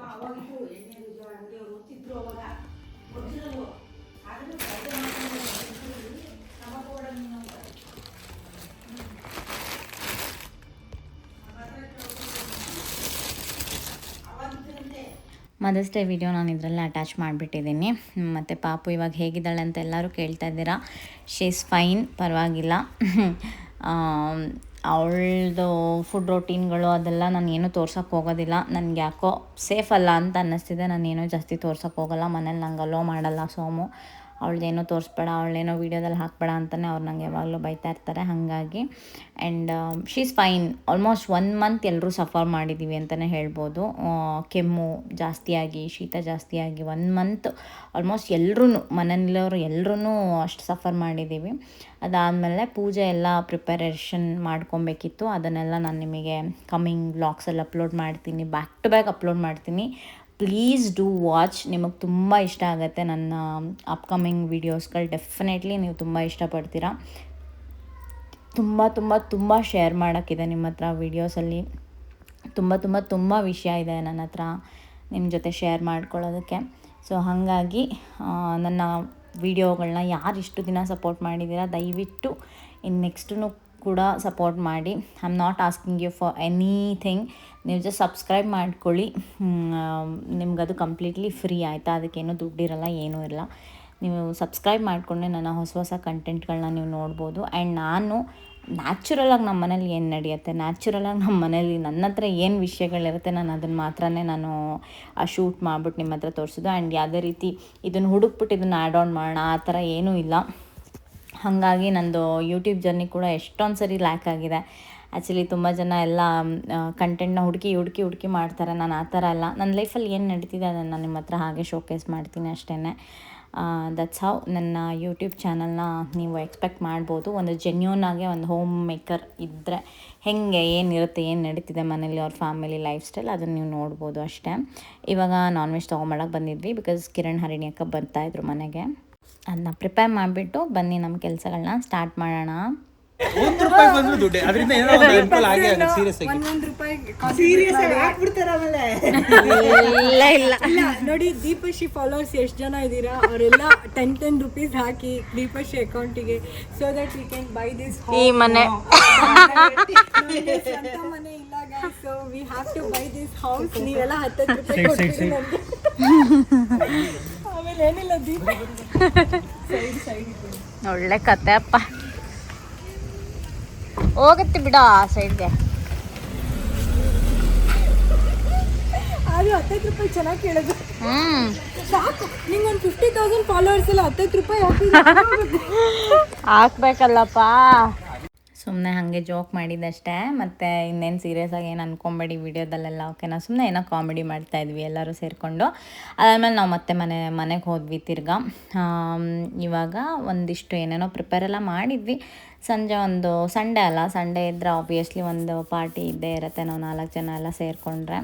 ಮದರ್ಸ್ ಡೇ ವಿಡಿಯೋ ನಾನು ಇದರಲ್ಲಿ ಅಟ್ಯಾಚ್ ಮಾಡಿಬಿಟ್ಟಿದ್ದೀನಿ. ಮತ್ತು ಪಾಪು ಇವಾಗ ಹೇಗಿದ್ದಾಳೆ ಅಂತ ಎಲ್ಲರೂ ಕೇಳ್ತಾ ಇದ್ದೀರಾ? ಶಿ ಇಸ್ ಫೈನ್ ಪರವಾಗಿಲ್ಲ. ಅವಳದು ಫುಡ್ ರೊಟೀನ್ಗಳು ಅದೆಲ್ಲ ನಾನು ಏನೂ ತೋರ್ಸೋಕ್ಕೆ ಹೋಗೋದಿಲ್ಲ. ನನಗೆ ಯಾಕೋ ಸೇಫ್ ಅಲ್ಲ ಅಂತ ಅನ್ನಿಸ್ತಿದೆ. ನಾನು ಏನೂ ಜಾಸ್ತಿ ತೋರ್ಸೋಕ್ಕೆ ಹೋಗಲ್ಲ. ಮನೇಲಿ ನಂಗೆ ಅಲೋ ಮಾಡಲ್ಲ ಸೋಮು. ಅವಳದೇನೋ ತೋರಿಸ್ಬೇಡ, ಅವಳೇನೋ ವೀಡಿಯೋದಲ್ಲಿ ಹಾಕ್ಬೇಡ ಅಂತಲೇ ಅವ್ರು ನಂಗೆ ಯಾವಾಗಲೂ ಬೈತಾ ಇರ್ತಾರೆ. ಹಾಗಾಗಿ and she is fine almost one month ಎಲ್ಲರೂ ಸಫರ್ ಮಾಡಿದ್ದೀವಿ ಅಂತಲೇ ಹೇಳ್ಬೋದು. ಕೆಮ್ಮು ಜಾಸ್ತಿಯಾಗಿ, ಶೀತ ಜಾಸ್ತಿಯಾಗಿ ಒನ್ ಮಂತ್ ಆಲ್ಮೋಸ್ಟ್ ಎಲ್ಲರೂ ಮನೆಯಲ್ಲವರು ಎಲ್ಲರೂ ಅಷ್ಟು ಸಫರ್ ಮಾಡಿದ್ದೀವಿ ಅದಾದಮೇಲೆ ಪೂಜೆ ಎಲ್ಲ ಪ್ರಿಪರೇಷನ್ ಮಾಡ್ಕೊಬೇಕಿತ್ತು. ಅದನ್ನೆಲ್ಲ ನಾನು ನಿಮಗೆ ಕಮ್ಮಿಂಗ್ ಬ್ಲಾಗ್ಸಲ್ಲಿ ಅಪ್ಲೋಡ್ ಮಾಡ್ತೀನಿ ಬ್ಯಾಕ್ ಟು ಬ್ಯಾಕ್ ಅಪ್ಲೋಡ್ ಮಾಡ್ತೀನಿ. ಪ್ಲೀಸ್ ಡೂ ವಾಚ್ ನಿಮಗೆ ತುಂಬ ಇಷ್ಟ ಆಗುತ್ತೆ ನನ್ನ ಅಪ್ಕಮಿಂಗ್ ವೀಡಿಯೋಸ್ಗಳು ಡೆಫಿನೆಟ್ಲಿ ನೀವು ತುಂಬ ಇಷ್ಟಪಡ್ತೀರಾ. ತುಂಬ ತುಂಬ ತುಂಬ ಶೇರ್ ಮಾಡೋಕ್ಕಿದೆ ನಿಮ್ಮ ಹತ್ರ ವೀಡಿಯೋಸಲ್ಲಿ ತುಂಬ ತುಂಬ ತುಂಬ ವಿಷಯ ಇದೆ ನನ್ನ ಹತ್ರ ನಿಮ್ಮ ಜೊತೆ ಶೇರ್ ಮಾಡ್ಕೊಳ್ಳೋದಕ್ಕೆ. ಸೊ ಹಾಗಾಗಿ ನನ್ನ ವೀಡಿಯೋಗಳನ್ನ ಯಾರು ಇಷ್ಟು ದಿನ ಸಪೋರ್ಟ್ ಮಾಡಿದ್ದೀರಾ ದಯವಿಟ್ಟು ಇನ್ನು ನೆಕ್ಸ್ಟೂ ಕೂಡ ಸಪೋರ್ಟ್ ಮಾಡಿ. I am not asking you for anything ನೀವು ಜಸ್ಟ್ ಸಬ್ಸ್ಕ್ರೈಬ್ ಮಾಡ್ಕೊಳ್ಳಿ. ಅದು ಕಂಪ್ಲೀಟ್ಲಿ ಫ್ರೀ ಆಯಿತಾ? ಅದಕ್ಕೇನೂ ದುಡ್ಡಿರಲ್ಲ, ಏನೂ ಇರಲ್ಲ ನೀವು ಸಬ್ಸ್ಕ್ರೈಬ್ ಮಾಡಿಕೊಂಡೆ ನನ್ನ ಹೊಸ ಹೊಸ ಕಂಟೆಂಟ್ಗಳನ್ನ ನೀವು ನೋಡ್ಬೋದು. ಆ್ಯಂಡ್ ನಾನು ನ್ಯಾಚುರಲಾಗಿ ನಮ್ಮ ಮನೇಲಿ ಏನು ನಡೆಯುತ್ತೆ? ನ್ಯಾಚುರಲಾಗಿ ನಮ್ಮ ಮನೇಲಿ ನನ್ನ ಹತ್ರ ಏನು ವಿಷಯಗಳಿರುತ್ತೆ, ನಾನು ಅದನ್ನು ಮಾತ್ರನೇ ನಾನು, ಆ ಶೂಟ್ ಮಾಡ್ಬಿಟ್ಟು ನಿಮ್ಮ ಹತ್ರ ತೋರಿಸೋದು. ಆ್ಯಂಡ್ ಯಾವುದೇ ರೀತಿ ಇದನ್ನು ಹುಡುಕ್ಬಿಟ್ಟು ಇದನ್ನು ಆ್ಯಡ್ ಆನ್ ಮಾಡೋಣ, ಆ ಥರ ಏನೂ ಇಲ್ಲ. ಹಾಗಾಗಿ ನಂದು ಯೂಟ್ಯೂಬ್ ಜರ್ನಿ ಕೂಡ ಎಷ್ಟೊಂದು ಸರಿ ಲ್ಯಾಕ್ ಆಗಿದೆ. ಆ್ಯಕ್ಚುಲಿ ತುಂಬ ಜನ ಎಲ್ಲ ಕಂಟೆಂಟ್ನ ಹುಡುಕಿ ಹುಡುಕಿ ಹುಡುಕಿ ಮಾಡ್ತಾರೆ. ನಾನು ಆ ಥರ ಅಲ್ಲ. ನನ್ನ ಲೈಫಲ್ಲಿ ಏನು ನಡೀತಿದೆ ಅದನ್ನು ನಿಮ್ಮ ಹತ್ರ ಹಾಗೆ ಶೋಕೇಸ್ ಮಾಡ್ತೀನಿ ಅಷ್ಟೇ ದಟ್ಸ್ ಹೌ ನನ್ನ ಯೂಟ್ಯೂಬ್ ಚಾನಲ್ನ ನೀವು ಎಕ್ಸ್ಪೆಕ್ಟ್ ಮಾಡ್ಬೋದು. ಒಂದು ಜೆನ್ಯೂನ್ ಆಗಿ ಒಂದು ಹೋಮ್ ಮೇಕರ್ ಇದ್ದರೆ ಹೆಂಗೆ ಏನಿರುತ್ತೆ ಏನು ನಡೀತಿದೆ ಮನೇಲಿ ಅವ್ರ ಫ್ಯಾಮಿಲಿ ಲೈಫ್ ಸ್ಟೈಲ್ ಅದನ್ನು ನೀವು ನೋಡ್ಬೋದು ಅಷ್ಟೇ. ಇವಾಗ ನಾನ್ ವೆಜ್ ತೊಗೊಂಬಳಕ್ಕೆ ಬಂದಿದ್ವಿ ಬಿಕಾಸ್ ಕಿರಣ್ ಹರಿಣಿ ಅಕ್ಕ ಬರ್ತಾಯಿದ್ರು ಮನೆಗೆ. ಅದನ್ನ ಪ್ರಿಪೇರ್ ಮಾಡಿಬಿಟ್ಟು ಬನ್ನಿ ನಮ್ಮ ಕೆಲಸಗಳನ್ನ ಸ್ಟಾರ್ಟ್ ಮಾಡೋಣ. ಒಂದ್ ರೂಪಾಯಿ ಬಂದ್ರು ದುಡ್ಡೆ. ಅದರಿಂದ ಏನೋ ಒಂದು ಅನುಕೂಲ ಆಗೇ ಆಗುತ್ತೆ ಸೀರಿಯಸ್ ಆಗಿ. ಇಲ್ಲ ಇಲ್ಲ. ಇಲ್ಲ ನೋಡಿ ದೀಪಶ್ರೀ ಫಾಲೋವರ್ಸ್ ಎಷ್ಟು ಜನ ಇದ್ದೀರಾ? ಅವರೆಲ್ಲ ಟೆನ್ ಟೆನ್ ರುಪೀಸ್ ಹಾಕಿ ದೀಪಶ್ರೀ ಅಕೌಂಟಿಗೆ so that we can buy this ಈ ಮನೆ. ಮನೆ ಇಲ್ಲ so we have to buy this house ನೀವೆಲ್ಲ ಹತ್ತತ್ತು ರೂಪಾಯಿ ಕೊಡ್ತೀರಿ ನನ್ಗೆ. ಆಮೇಲೆ ಏನಿಲ್ಲ ದೀಪ. ಒಳ್ಳೆ ಕತೆ ಅಪ್ಪ. ಹೋಗುತ್ತೆ ಬಿಡ ಆ ಸೈಡ್ಗೆ. ಆದ್ರೂ ಹತ್ತತ್ತು ರೂಪಾಯಿ ಚೆನ್ನಾಗಿ ಕೇಳೋದು ಹ್ಮ್. ಸಾಕು ನಿಂಗೊಂದು ಫಿಫ್ಟಿ ತೌಸಂಡ್ ಫಾಲೋವರ್ಸ್ ಎಲ್ಲ ರೂಪಾಯಿ ಹಾಕಿದ್ರೆ ಹಾಕ್ಬೇಕಲ್ಲಪ್ಪ. ಸುಮ್ಮನೆ ಹಾಗೆ ಜೋಕ್ ಮಾಡಿದ್ದಷ್ಟೇ ಮತ್ತು ಇನ್ನೇನು ಸೀರಿಯಸ್ ಆಗಿ ಏನು ಅನ್ಕೊಂಬೇಡಿ ವಿಡಿಯೋದಲ್ಲೆಲ್ಲ ಓಕೆನಾ ಸುಮ್ಮನೆ ಏನೋ ಕಾಮಿಡಿ ಮಾಡ್ತಾ ಇದ್ವಿ ಎಲ್ಲರೂ ಸೇರಿಕೊಂಡು. ಅದಾದಮೇಲೆ ನಾವು ಮತ್ತೆ ಮನೆ, ಮನೆಗೆ ಹೋದ್ವಿ ತಿರ್ಗಾ. ಇವಾಗ ಒಂದಿಷ್ಟು ಏನೇನೋ ಪ್ರಿಪೇರ್ ಎಲ್ಲ ಮಾಡಿದ್ವಿ. ಸಂಜೆ ಒಂದು ಸಂಡೇ ಅಲ್ಲ ಸಂಡೇ ಇದ್ದರೆ ಆಬ್ವಿಯಸ್ಲಿ ಒಂದು ಪಾರ್ಟಿ ಇದ್ದೇ ಇರುತ್ತೆ, ನಾವು ನಾಲ್ಕು ಜನ ಎಲ್ಲ ಸೇರಿಕೊಂಡ್ರೆ.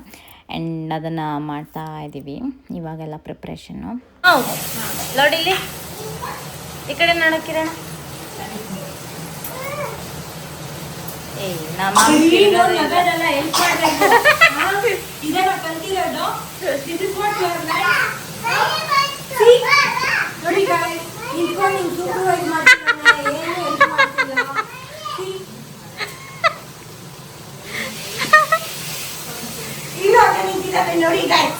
ಆ್ಯಂಡ್ ಅದನ್ನು ಮಾಡ್ತಾ ಇದ್ದೀವಿ ಇವಾಗೆಲ್ಲ ಪ್ರಿಪ್ರೇಷನ್ನು ನೋಡಿಲ್ಲಿ ಈ ಕಡೆ ನೋಡೋ ಕಿರಣ ಏ ನಮ್ಮ ನೋಡಿ guys, ನಿಂತ್ಕೊಂಡು ನಿಂಗೆ supervise ಮಾಡ್ತಿದ್ದಾನೆ, ಏನು help ಮಾಡ್ತಿಲ್ಲ. See? ಇನ್ನು ಹಾಗೆ ನಿಂತಿದ್ದಾನೆ ನೋಡಿ guys. ಏನಾದ್ರು ಹೇಳು ಹಾಗೆ ನಿಂತಿದ್ದಾನೆ ನೋಡಿ guys.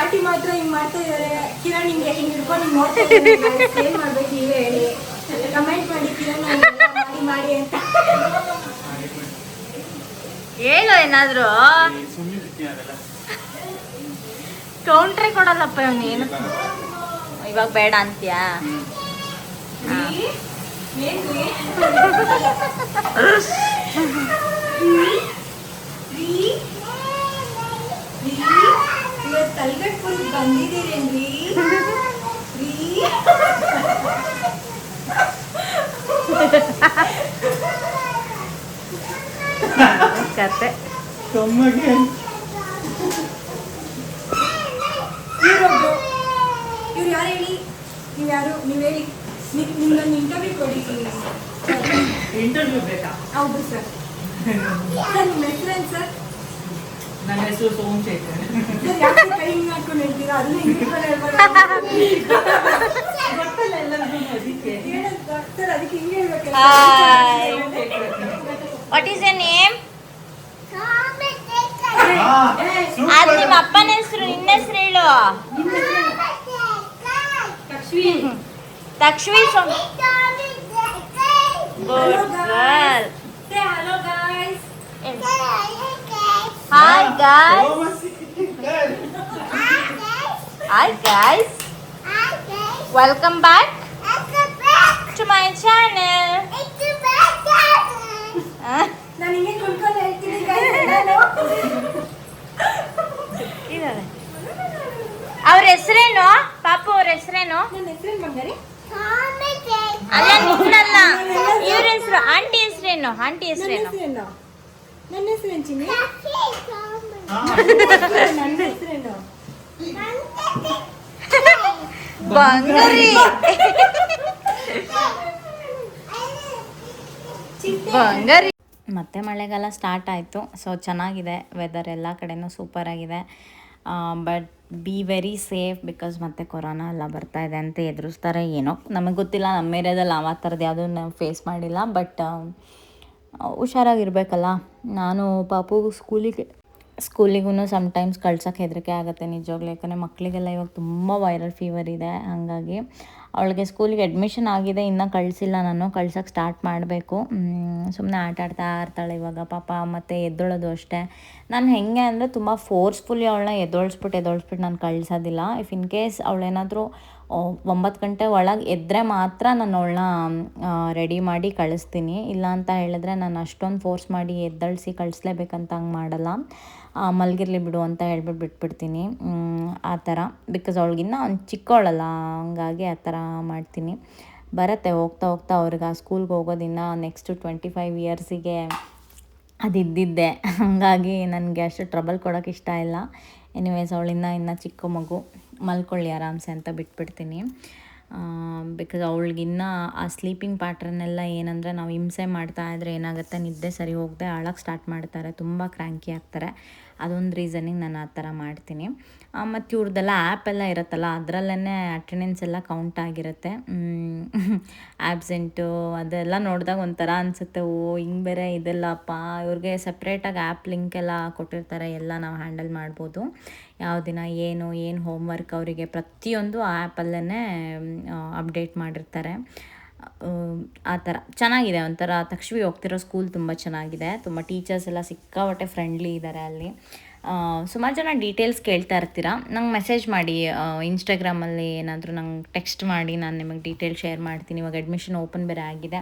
ಆಂಟಿ ಮಾತ್ರ ಹಿಂಗ್ ಮಾಡ್ತಾ ಇದಾರೆ? ಕಿರಣ್ ಹಿಂಗೆ ಹಿಂಗ್ ಹಿಡ್ಕೊಂಡು ಹಿಂಗ್ ನೋಡ್ತಾ ಇದಾರೆ guys. ಏನ್ ಮಾಡ್ಬೇಕು ನೀವೇ ಹೇಳಿ. ಕಮೆಂಟ್ ಮಾಡಿ ಕಿರಣ್ ಹಂಗೆಲ್ಲ ಮಾಡಿ ಮಾಡಿ ಅಂತ. ಹೇಳು ಏನಾದ್ರು. ಕೌಂಟ್ರೆ ಕೊಡಲ್ಲಪ್ಪ ಇವನೇನು ಇವಾಗ ಬೇಡ ಅಂತ್ಯಾ? ಏನ್ರಿ ಇವತ್ತು ತಲೆಗಟ್ಟು ಫುಲ್ ಬಂದಿದ್ದೀರೇನ್ರಿ? ರೀ ಕತೆ. ತಮ್ಮಗೆ. ಇವ್ರೊಬ್ರು. ಇವ್ರು ಯಾರು ಹೇಳಿ? ನೀವು ಯಾರು? ನೀವು ಹೇಳಿ. ನಿ- ನಿಮ್ಗೊಂದು ಇಂಟರ್ವ್ಯೂ ಕೊಡಿ. ಇಂಟರ್ವ್ಯೂ ಬೇಕಾ? ಹೌದು ಸರ್. ಸರ್ ನಿಮ್ಮ ಹೆಸರೇನು ಸರ್? ನನ್ನ ಹೆಸರು Somashekhar what is your name ಅದು ನಿಮ್ಮ ಅಪ್ಪನ ಹೆಸರು ನಿನ್ನ ಹೆಸರು ಹೇಳು. Takshavi good girl hello guys hi guys hi guys welcome back to my channel ಅವ್ರ ಹೆಸರೇನು? ಪಾಪು ಅವ್ರ ಹೆಸರೇನು? ಅಲ್ಲ ನಿನ್ನಲ್ಲ. ಇವ್ರ ಹೆಸರು ಆಂಟಿ ಹೆಸರೇನು? ಆಂಟಿ ಹೆಸರೇನು? ನನ್ನ ಹೆಸರೇನು ಚಿನ್ನಿ ನನ್ನ ಹೆಸರೇನು ಬಂಗಾರಿ. ಬಂಗಾರಿ. ಮತ್ತೆ ಮಳೆಗಾಲ ಸ್ಟಾರ್ಟ್ ಆಯಿತು. ಸೊ ಚೆನ್ನಾಗಿದೆ. ವೆದರ್ ಎಲ್ಲ ಕಡೆನೂ ಸೂಪರಾಗಿದೆ but be very safe because ಮತ್ತೆ ಕೊರೋನಾ ಎಲ್ಲ ಬರ್ತಾ ಇದೆ ಅಂತ ಎದುರಿಸ್ತಾರೆ. ಏನೋ ನಮಗೆ ಗೊತ್ತಿಲ್ಲ. ನಮ್ಮ ಏರಿಯಾದಲ್ಲಿ ನಾವು ಆ ಥರದ್ದು ಯಾವುದೂ ನಾವು ಫೇಸ್ ಮಾಡಿಲ್ಲ ಬಟ್ ಹುಷಾರಾಗಿರ್ಬೇಕಲ್ಲ. ನಾನು ಪಾಪು ಸ್ಕೂಲಿಗೆ ಸ್ಕೂಲಿಗೂ ಸಮಟೈಮ್ಸ್ ಕಳ್ಸೋಕ್ಕೆ ಹೆದರಿಕೆ ಆಗುತ್ತೆ ನಿಜವಾಗ್ಲೂ. ಯಾಕಂದರೆ ಮಕ್ಕಳಿಗೆಲ್ಲ ಇವಾಗ ತುಂಬ ವೈರಲ್ ಫೀವರ್ ಇದೆ, ಹಾಗಾಗಿ ಅವಳಿಗೆ ಸ್ಕೂಲಿಗೆ ಅಡ್ಮಿಷನ್ ಆಗಿದೆ, ಇನ್ನೂ ಕಳಿಸಿಲ್ಲ ನಾನು ಕಳ್ಸೋಕ್ಕೆ ಸ್ಟಾರ್ಟ್ ಮಾಡಬೇಕು. ಸುಮ್ಮನೆ ಆಟ ಆಡ್ತಾ ಇರ್ತಾಳೆ ಇವಾಗ ಪಾಪ, ಮತ್ತು ಎದ್ದೊಳೋದು ಅಷ್ಟೇ. ನಾನು ಹೆಂಗೆ ಅಂದರೆ ತುಂಬ ಫೋರ್ಸ್ಫುಲಿ ಅವಳನ್ನ ಎದ್ದೊಳಿಸ್ಬಿಟ್ಟು ಎದ್ದೊಳಿಸ್ಬಿಟ್ಟು ನಾನು ಕಳ್ಸೋದಿಲ್ಲ. ಇಫ್ ಇನ್ ಕೇಸ್ ಅವಳೇನಾದರೂ ಒಂಬತ್ತು ಗಂಟೆ ಒಳಗೆ ಎದ್ದರೆ ಮಾತ್ರ ನಾನು ಅವಳನ್ನ ರೆಡಿ ಮಾಡಿ ಕಳಿಸ್ತೀನಿ. ಇಲ್ಲ ಅಂತ ಹೇಳಿದ್ರೆ ನಾನು ಅಷ್ಟೊಂದು ಫೋರ್ಸ್ ಮಾಡಿ ಎದ್ದಳಿಸಿ ಕಳಿಸ್ಲೇಬೇಕಂತ ಹಂಗೆ ಮಾಡಲ್ಲ. ಮಲಗಿರ್ಲಿ ಬಿಡು ಅಂತ ಹೇಳ್ಬಿಟ್ಟು ಬಿಟ್ಬಿಡ್ತೀನಿ. ಆ ಥರ. ಬಿಕಾಸ್ ಅವಳಿಗಿನ್ನ ಒಂದು ಚಿಕ್ಕವಳಲ್ಲ ಹಂಗಾಗಿ ಆ ಥರ ಮಾಡ್ತೀನಿ. ಬರುತ್ತೆ, ಹೋಗ್ತಾ ಹೋಗ್ತಾ ಅವ್ರಿಗೆ ಆ ಸ್ಕೂಲ್ಗೆ ಹೋಗೋದಿನ್ನ ನೆಕ್ಸ್ಟ್ ಟ್ವೆಂಟಿ ಫೈವ್ ಇಯರ್ಸಿಗೆ ಅದು ಇದ್ದಿದ್ದೆ. ಹಾಗಾಗಿ ನನಗೆ ಅಷ್ಟು ಟ್ರಬಲ್ ಕೊಡೋಕೆ ಇಷ್ಟ ಇಲ್ಲ. ಎನಿವೇಸ್ ಅವಳಿನ್ನ ಇನ್ನು ಚಿಕ್ಕ ಮಗು. ಮಲ್ಕೊಳ್ಳಿ ಆರಾಮ್ಸೆ ಅಂತ ಬಿಟ್ಬಿಡ್ತೀನಿ. ಬಿಕಾಸ್ ಅವಳಿಗಿನ್ನ ಆ ಸ್ಲೀಪಿಂಗ್ ಪ್ಯಾಟ್ರನ್ನೆಲ್ಲ ಏನಂದರೆ ನಾವು ಹಿಂಸೆ ಮಾಡ್ತಾ ಇದ್ರೆ ಏನಾಗುತ್ತೆ, ನಿದ್ದೆ ಸರಿ ಹೋಗದೆ ಅಳಕ್ಕೆ ಸ್ಟಾರ್ಟ್ ಮಾಡ್ತಾರೆ, ತುಂಬ ಕ್ರ್ಯಾಂಕಿ ಆಗ್ತಾರೆ. ಅದೊಂದು ರೀಸನಿಗೆ ನಾನು ಆ ಥರ ಮಾಡ್ತೀನಿ. ಮತ್ತು ಇವ್ರದ್ದೆಲ್ಲ ಆ್ಯಪ್ ಎಲ್ಲ ಇರುತ್ತಲ್ಲ ಅದರಲ್ಲೇ ಅಟೆಂಡೆನ್ಸ್ ಎಲ್ಲ ಕೌಂಟ್ ಆಗಿರುತ್ತೆ. ಆ್ಯಬ್ಸೆಂಟು ಅದೆಲ್ಲ ನೋಡಿದಾಗ ಒಂಥರ ಅನಿಸುತ್ತೆ, ಓ, ಹಿಂಗೆ ಬೇರೆ ಇದೆಲ್ಲಪ್ಪ. ಇವ್ರಿಗೆ ಸಪ್ರೇಟಾಗಿ ಆ್ಯಪ್ ಲಿಂಕ್ ಎಲ್ಲ ಕೊಟ್ಟಿರ್ತಾರೆ, ಎಲ್ಲ ನಾವು ಹ್ಯಾಂಡಲ್ ಮಾಡ್ಬೋದು. ಯಾವ ದಿನ ಏನು ಏನು ಹೋಮ್ವರ್ಕ್ ಅವರಿಗೆ ಪ್ರತಿಯೊಂದು ಆ್ಯಪಲ್ಲೇ ಅಪ್ಡೇಟ್ ಮಾಡಿರ್ತಾರೆ. ಆ ಥರ ಚೆನ್ನಾಗಿದೆ ಒಂಥರ. ತಕ್ಷವಿ ಹೋಗ್ತಿರೋ ಸ್ಕೂಲ್ ತುಂಬ ಚೆನ್ನಾಗಿದೆ. ತುಂಬ ಟೀಚರ್ಸ್ ಎಲ್ಲ ಸಿಕ್ಕಾಪಟ್ಟೆ ಫ್ರೆಂಡ್ಲಿ ಇದ್ದಾರೆ ಅಲ್ಲಿ. ಸುಮಾರು ಜನ ಡೀಟೇಲ್ಸ್ ಕೇಳ್ತಾ ಇರ್ತೀರಾ? ನಂಗೆ ಮೆಸೇಜ್ ಮಾಡಿ ಇನ್ಸ್ಟಾಗ್ರಾಮಲ್ಲಿ ಏನಾದರೂ ನಂಗೆ ಟೆಕ್ಸ್ಟ್ ಮಾಡಿ, ನಾನು ನಿಮಗೆ ಡೀಟೇಲ್ ಶೇರ್ ಮಾಡ್ತೀನಿ. ಇವಾಗ ಅಡ್ಮಿಷನ್ ಓಪನ್ ಬೇರೆ ಆಗಿದೆ.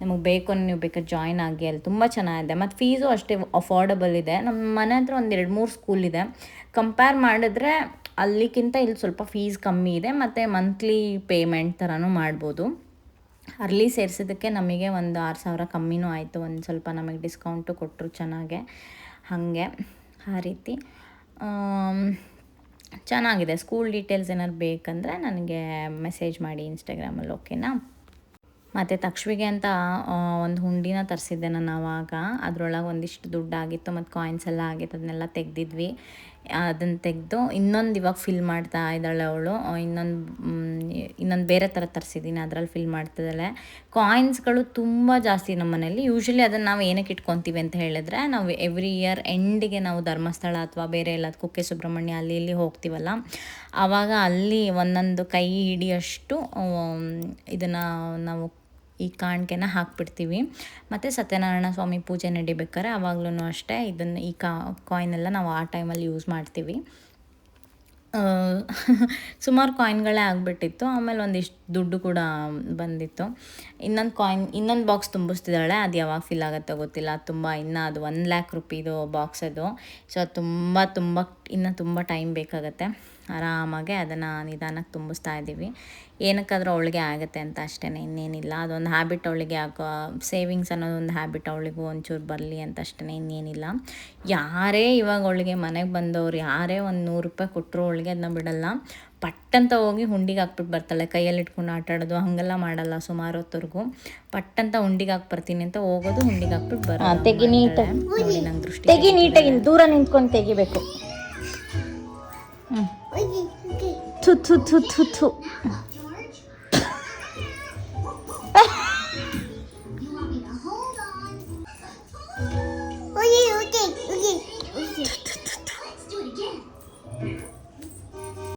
ನಿಮಗೆ ಬೇಕು ನೀವು ಬೇಕಾದ್ರೆ ಜಾಯ್ನ್ ಆಗಿ, ಅಲ್ಲಿ ತುಂಬ ಚೆನ್ನಾಗಿದೆ. ಮತ್ತು ಫೀಸು ಅಷ್ಟೇ ಅಫೋರ್ಡಬಲ್ ಇದೆ. ನಮ್ಮ ಮನೆ ಹತ್ರ ಒಂದು ಮೂರು ಸ್ಕೂಲ್ ಇದೆ. ಕಂಪೇರ್ ಮಾಡಿದ್ರೆ ಅಲ್ಲಿಗಿಂತ ಇಲ್ಲಿ ಸ್ವಲ್ಪ ಫೀಸ್ ಕಮ್ಮಿ ಇದೆ, ಮತ್ತು ಮಂತ್ಲಿ ಪೇಮೆಂಟ್ ಥರನೂ ಮಾಡ್ಬೋದು. ಅರ್ಲಿ ಸೇರಿಸಿದ್ದಕ್ಕೆ ನಮಗೆ ಒಂದು ಆರು ಸಾವಿರ ಕಮ್ಮಿನೂ ಆಯಿತು, ಒಂದು ಸ್ವಲ್ಪ ನಮಗೆ ಡಿಸ್ಕೌಂಟು ಕೊಟ್ಟರು ಚೆನ್ನಾಗೆ, ಹಾಗೆ, ಆ ರೀತಿ. ಚೆನ್ನಾಗಿದೆ. ಸ್ಕೂಲ್ ಡೀಟೇಲ್ಸ್ ಏನಾದ್ರು ಬೇಕಂದರೆ ನನಗೆ ಮೆಸೇಜ್ ಮಾಡಿ ಇನ್ಸ್ಟಾಗ್ರಾಮಲ್ಲಿ ಓಕೆನಾ ಮತ್ತು ತಕ್ಷವಿಗೆ ಅಂತ ಒಂದು ಹುಂಡಿನ ತರಿಸಿದ್ದೆ ನಾನು ಆವಾಗ ಅದರೊಳಗೆ ಒಂದಿಷ್ಟು ದುಡ್ಡು ಆಗಿತ್ತು, ಮತ್ತು ಕಾಯಿನ್ಸ್ ಎಲ್ಲ ಆಗಿತ್ತು, ಅದನ್ನೆಲ್ಲ ತೆಗ್ದಿದ್ವಿ. ಅದನ್ನು ತೆಗೆದು ಇನ್ನೊಂದು ಇವಾಗ ಫಿಲ್ ಮಾಡ್ತಾ ಇದ್ದಾಳೆ ಅವಳು. ಇನ್ನೊಂದು ಇನ್ನೊಂದು ಬೇರೆ ಥರ ತರಿಸಿದ್ದೀನಿ ಅದರಲ್ಲಿ ಫಿಲ್ ಮಾಡ್ತಿದ್ದಾಳೆ. ಕಾಯಿನ್ಸ್ಗಳು ತುಂಬ ಜಾಸ್ತಿ ನಮ್ಮ ಮನೇಲಿ. ಯೂಶ್ವಲಿ ಅದನ್ನು ನಾವು ಏನಕ್ಕೆ ಇಟ್ಕೊತೀವಿ ಅಂತ ಹೇಳಿದ್ರೆ, ನಾವು ಎವ್ರಿ ಇಯರ್ ಎಂಡಿಗೆ ನಾವು ಧರ್ಮಸ್ಥಳ ಅಥವಾ ಬೇರೆ ಎಲ್ಲ ಕುಕ್ಕೆ ಸುಬ್ರಹ್ಮಣ್ಯ ಅಲ್ಲಿ ಇಲ್ಲಿ ಹೋಗ್ತೀವಲ್ಲ ಆವಾಗ ಅಲ್ಲಿ ಒಂದೊಂದು ಕೈ ಹಿಡಿಯಷ್ಟು ಇದನ್ನು ನಾವು ಈ ಕಾಣಿಕೆನ ಹಾಕ್ಬಿಡ್ತೀವಿ. ಮತ್ತು ಸತ್ಯನಾರಾಯಣ ಸ್ವಾಮಿ ಪೂಜೆ ನಡಿಬೇಕಾದ್ರೆ ಆವಾಗ್ಲೂ ಅಷ್ಟೇ ಇದನ್ನು ಈ ಕಾ ಕಾಯಿನೆಲ್ಲ ನಾವು ಆ ಟೈಮಲ್ಲಿ ಯೂಸ್ ಮಾಡ್ತೀವಿ. ಸುಮಾರು ಕಾಯಿನ್ಗಳೇ ಆಗಿಬಿಟ್ಟಿತ್ತು. ಆಮೇಲೆ ಒಂದಿಷ್ಟು ದುಡ್ಡು ಕೂಡ ಬಂದಿತ್ತು. ಇನ್ನೊಂದು ಕಾಯಿನ್ ಇನ್ನೊಂದು ಬಾಕ್ಸ್ ತುಂಬಿಸ್ತಿದ್ದಾಳೆ. ಅದು ಯಾವಾಗ ಫಿಲ್ ಆಗುತ್ತೋ ಗೊತ್ತಿಲ್ಲ. ತುಂಬ, ಇನ್ನೂ ಅದು ಒನ್ ಲ್ಯಾಕ್ ರುಪೀದು ಬಾಕ್ಸ್ ಅದು. ಸೊ ಅದು ತುಂಬ ತುಂಬ, ಇನ್ನೂ ತುಂಬ ಟೈಮ್ ಬೇಕಾಗತ್ತೆ. ಆರಾಮಾಗೆ ಅದನ್ನು ನಿಧಾನಕ್ಕೆ ತುಂಬಿಸ್ತಾ ಇದ್ದೀವಿ. ಏನಕ್ಕಾದ್ರೂ ಅವಳಿಗೆ ಆಗುತ್ತೆ ಅಂತ ಅಷ್ಟೇ ಇನ್ನೇನಿಲ್ಲ. ಅದೊಂದು ಹ್ಯಾಬಿಟ್ ಅವಳಿಗೆ ಆಗೋ ಸೇವಿಂಗ್ಸ್ ಅನ್ನೋದೊಂದು ಹ್ಯಾಬಿಟ್ ಅವಳಿಗೂ ಒಂಚೂರು ಬರಲಿ ಅಂತ ಅಷ್ಟೇ ಇನ್ನೇನಿಲ್ಲ. ಯಾರೇ ಇವಾಗ ಅವಳಿಗೆ ಮನೆಗೆ ಬಂದವ್ರು ಯಾರೇ ಒಂದು ನೂರು ರೂಪಾಯಿ ಕೊಟ್ಟರು ಅವಳಿಗೆ ಅದನ್ನ ಬಿಡಲ್ಲ. ಪಟ್ಟಂತ ಹೋಗಿ ಹುಂಡಿಗೆ ಹಾಕ್ಬಿಟ್ಟು ಬರ್ತಾಳೆ. ಕೈಯಲ್ಲಿ ಇಟ್ಕೊಂಡು ಆಟ ಆಡೋದು ಹಾಗೆಲ್ಲ ಮಾಡಲ್ಲ ಸುಮಾರು ಹೊತ್ತವರೆಗೂ. ಪಟ್ಟಂತ ಹುಂಡಿಗೆ ಹಾಕಿ ಬರ್ತೀನಿ ಅಂತ ಹೋಗೋದು ಹುಂಡಿಗೆ ಹಾಕ್ಬಿಟ್ಟು ಬರೋದು ತೆಗಿ ನೀಟಾಗಿ. ನೋಡಿ ನಂಗೆ ದೃಷ್ಟಿ ತೆಗಿ ನೀಟಾಗಿ ದೂರ ನಿಂತ್ಕೊಂಡು ತೆಗಿಬೇಕು. 我已经给兔兔兔兔兔。